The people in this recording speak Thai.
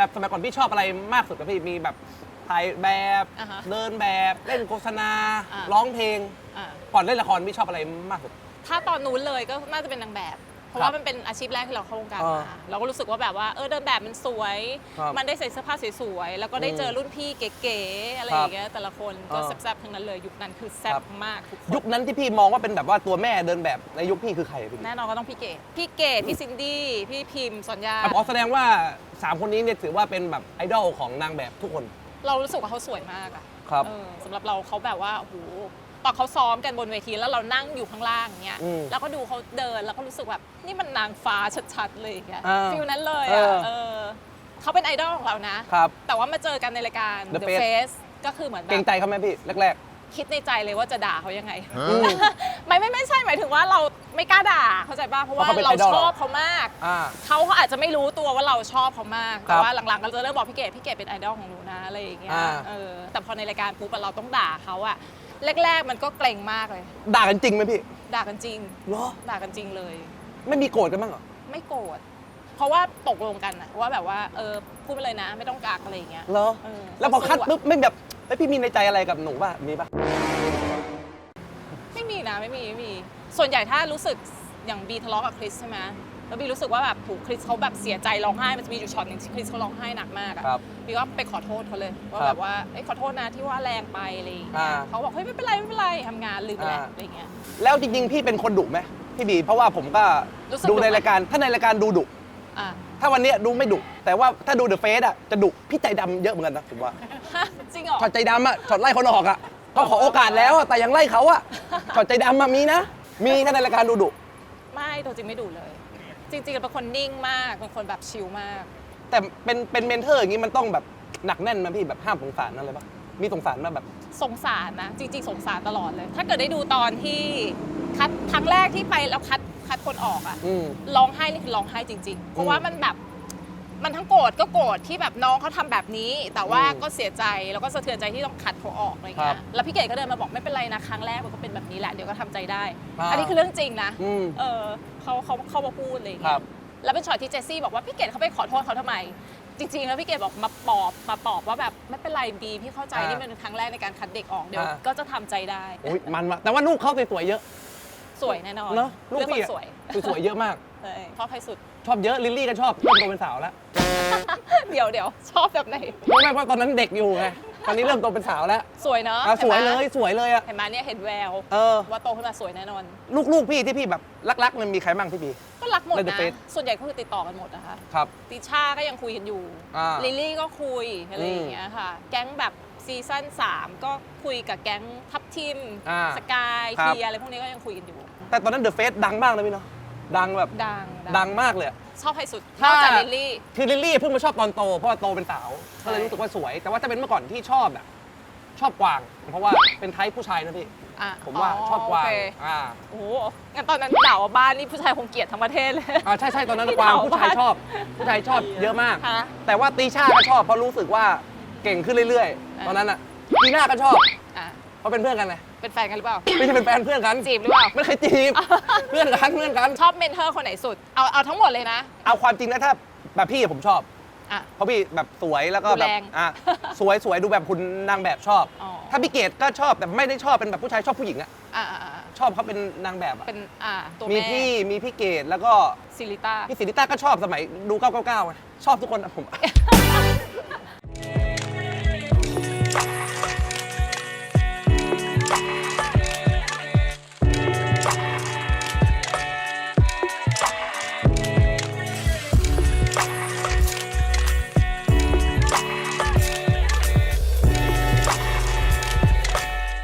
แบบสมัยก่อนพี่ชอบอะไรมากสุดกับพี่มีแบบถ่ายแบบอ่าฮะเดินแบบเล่นโฆษณา อ่า ร้องเพลงอ่าก่อนเล่นละครพี่ชอบอะไรมากสุด ถ้าตอนนู้นเลยก็น่าจะเป็นนางแบบ เพราะครับว่ามันเป็นอาชีพแรกที่เราเข้าวงการอ่ามาเราก็รู้สึกว่าแบบว่าเออเดินแบบมันสวย ครับมันได้ใส่เสื้อผ้าสวยๆแล้วก็ได้เจอรุ่นพี่เก๋ๆอะไรอย่างเงี้ยแต่ละคนก็อ่าแซ่บๆทั้งนั้นเลยยุคนั้นคือแซ่ครับ บมากทุกคน ยุคนั้นที่พี่มองว่าเป็นแบบว่าตัวแม่เดินแบบในยุคพี่คือใครอะพี่แน่นอนก็ต้องพี่เกดพี่เกดพี่ซินดี้ พี่พิมพ์สัญญาอะอ๋อแสดงว่าสามคนนี้เนี่ยถือว่าเป็นแบบไอดอลของนางแบบทุกคน เรารู้สึกว่าเขาสวยมากอะครับ เออสำหรับเราเขาแบบว่าโอ้โห ตอนเขาซ้อมกันบนเวทีแล้วเรานั่งอยู่ข้างล่างอย่างเงี้ยอืมแล้วก็ดูเขาเดินแล้วก็รู้สึกแบบนี่มันนางฟ้าชัดๆเลยอย่างเงี้ยอ่าฟิลนั้นเลยเออะอ เออเขาเป็นไอดอลของเรานะ ครับ แต่ว่ามาเจอกันในรายการ The The Face Face ก็คือเหมือนแบเกรงบใจเขาไหมพี่แรก คิดในใจเลยว่าจะด่าเขายังไงอืม ไม่ไม่ไม่ใช่หมายถึงว่าเราไม่กล้าด่าเข้าใจป่ะเพราะว่าเพราะเขาเป็นเราไอดอล ชอบเขามากๆอ่า เขาก็อาจจะไม่รู้ตัวว่าเราชอบเขามาก ครัแต่บว่าหลังๆก็จะเริ่มบอกพี่เกดพี่เกดเป็นไอดอลของหนูนะอะไรอย่างเงี้ย อ่าเออ แต่พอในรายการปุ๊บอะเราต้องด่าเขาอะ แรก ๆ มันก็เกรงมากเลย ด่ากันจริงไหมพี่ด่ากันจริง เหรอด่ากันจริงเลย ไม่มีโกรธกันบ้างเหรอไม่โกรธเพราะว่าตกลงกันอะว่าแบบว่าเออพูดไปเลยนะ ไม่ต้องกักอะไรอย่างเงี้ย เหรอเออ แล้วพอคัดสู้ะปุ๊บไม่แบบเอ้ยพี่มีในใจอะไรกับหนูป่ะมีป่ะไม่มีนะไม่มีไม่มี ส่วนใหญ่ถ้ารู้สึกอย่างบีทะเลาะกับคริสใช่ไหม แล้วบีรู้สึกว่าแบบถูกคริสเขาแบบเสียใจร้องไห้มันจะมีอยู่ช็อตหนึ่งที่คริสเขาร้องไห้หนักมากอะ ครับบีก็ไปขอโทษเขาเลยว่าครับแบบว่าเอ้ยขอโทษนะที่ว่าแรงไปอะไรอย่างเงี้ยอ่าเขาบอกเฮ้ยไม่เป็นไรไม่เป็นไรทำงานลืมไปแล้วอ่า อะไรอย่างเงี้ย แล้วจริงๆ พี่เป็นคนดุไหมพี่บี เพราะว่าผมก็รู้สึกดูดุในไหม รายการ ถ้าในรายการดูดุ อะถ้าวันเนี้ยดูไม่ดุ แต่ว่าถ้าดูเดอะเฟสอะจะดุ พี่ใจดำเยอะเหมือนกันนะผมว่าฮะจริงเหรอช็อตใจดำอะช็อตไล่คนออกอะเขาขอโอกาสแล้วอะแต่ยังไล่เขาอะช็อตใจดำมามีนะ มีถ้าในรายการดูดุ ไม่ตัวจริงไม่ดุเลย จริงๆเป็นคนนิ่งมากเป็นคนแบบชิลมาก แต่เป็นเป็นเมนเทอร์อย่างงี้มันต้องแบบหนักแน่นไหมาพี่แบบห้ามสงสารนั่นเลยปะมีสงสารมาแบบ สงสารนะ จริง ๆ สงสารตลอดเลย ถ้าเกิดได้ดูตอนที่คัดครั้งแรกที่ไปแล้วคัดคัดคนออกอะอืม ร้องไห้นี่คือร้องไห้จริง ๆ เพราะว่ามันแบบ มันทั้งโกรธก็โกรธที่แบบน้องเขาทำแบบนี้ แต่ว่าอืมก็เสียใจแล้วก็สะเทือนใจที่ต้องคัดเขาออกอะไรครัเงี้บยแล้วพี่เกดก็เดินมาบอกไม่เป็นไรนะครั้งแรกมันก็เป็นแบบนี้แหละเดี๋ยวก็ทำใจได้ อ่า อันนี้คือเรื่องจริงนะอืมเออเขาเขาเขามาพูดอะไรคเงี้รัยบแล้วเป็นช็อตที่เจสซี่บอกว่าพี่เกดเขาไปขอโทษเขาทำไม จริงๆ แล้วพี่เกดบอกมาปลอบมาปลอบว่าแบบไม่เป็นไรบีพี่เข้าใจอ่านี่นี่เป็นครั้งแรกในการคัดเด็กออกเดี๋ยวอ่า ก็จะทำใจได้โอ้ยมันว่ะแต่ว่าลูกเขาสวยๆเยอะสวยแน่นอนเนอะลูกเรื่องคพี่นอะสวยสวยๆเยอะมาก ใช่ชอบใครสุดช อบเยอะลิลลี่ก็ชอบเริ่มโตเป็นสาวแล้วเดี๋ยวเดี๋ยวชอบแบบไหน ไม่ไม่เพราะตอนนั้นเด็กอยู่ไงตอนนี้เริ่มโตเป็นสาวแล้วสวยเนาะอะสวยห็นเลไหมยสวยเลยอะเห็นไหมเนี่ยเห็นแวว เออ ว่าโตขึ้นมาสวยแน่นอน ลูกๆพี่ที่พี่แบบรักๆมันมีใครบ้างพี่บีก็รักหมดใน The นะ Face ส่วนใหญ่ก็คือติดต่อกันหมดนะคะครับติชาก็ยังคุยกันอยู่อ่า ลิลลี่ก็คุยอะไรอย่างเงี้ยค่ะ แก๊งแบบซีซั่น3 ก็คุยกับแก๊งทัพทิม อ่าสกายครับเทียอะไรพวกนี้ก็ยังคุยกันอยู่ แต่ตอนนั้นเดอะเฟสดังมากเลยพี่เนาะ ดังแบบดังดังมากเลยอะ ชอบใครสุดถ้านอกจากลิลลี่ คือลิลลี่เพิ่งมาชอบตอนโต เพราะว่าโตเป็นสาวใช่ก็เลยรู้สึกว่าสวย แต่ว่าถ้าเป็นเมื่อก่อนที่ชอบแบบชอบกวาง เพราะว่าเป็นไทป์ผู้ชายนะพี่ อะผมว่าชอบกวาง โเคอ่าโอ้โหงั้นตอนนั้นด่าว่าบ้านนี่ผู้ชายคงเกลียดทั้งประเทศเลย อ่าใช่ใช่ตอนนั้นพี่กวางเต๋าผู้ชายบ้านชอบ ผู้ชายชอบเยอะมาก ฮะแต่ว่าตีชาก็ชอบเพราะรู้สึกว่าเก่งขึ้นเรื่อยอ่าๆตอนนั้นอะตีน่าก็ชอบ อะ เพราะเป็นเพื่อนกันไง เป็นแฟนกันหรือเปล่า ไม่ใช่เป็นแฟนเพื่อนกันจีบหรือเปล่า ไม่เคยจีบ เพื่อนกันเพื่อนกัน ชอบเมนเทอร์คนไหนสุด เอาเอาทั้งหมดเลยนะ เอาความจริงนะถ้าแบบพี่ผมชอบ อะ เพราะพี่แบบสวยแล้วก็ดูแบบแรงอะสวยสวยดูแบบคุณนางแบบชอบ อ๋อ ถ้าพี่เกดก็ชอบแต่ไม่ได้ชอบเป็นแบบผู้ชายชอบผู้หญิงอะอะอะอะชอบเขาเป็นนางแบบอะเป็นอะตัวมีแม่พี่มีพี่เกดแล้วก็ซิลิต้า พี่สิริต้าก็ชอบสมัยดู 999ไงชอบทุกคนอะผม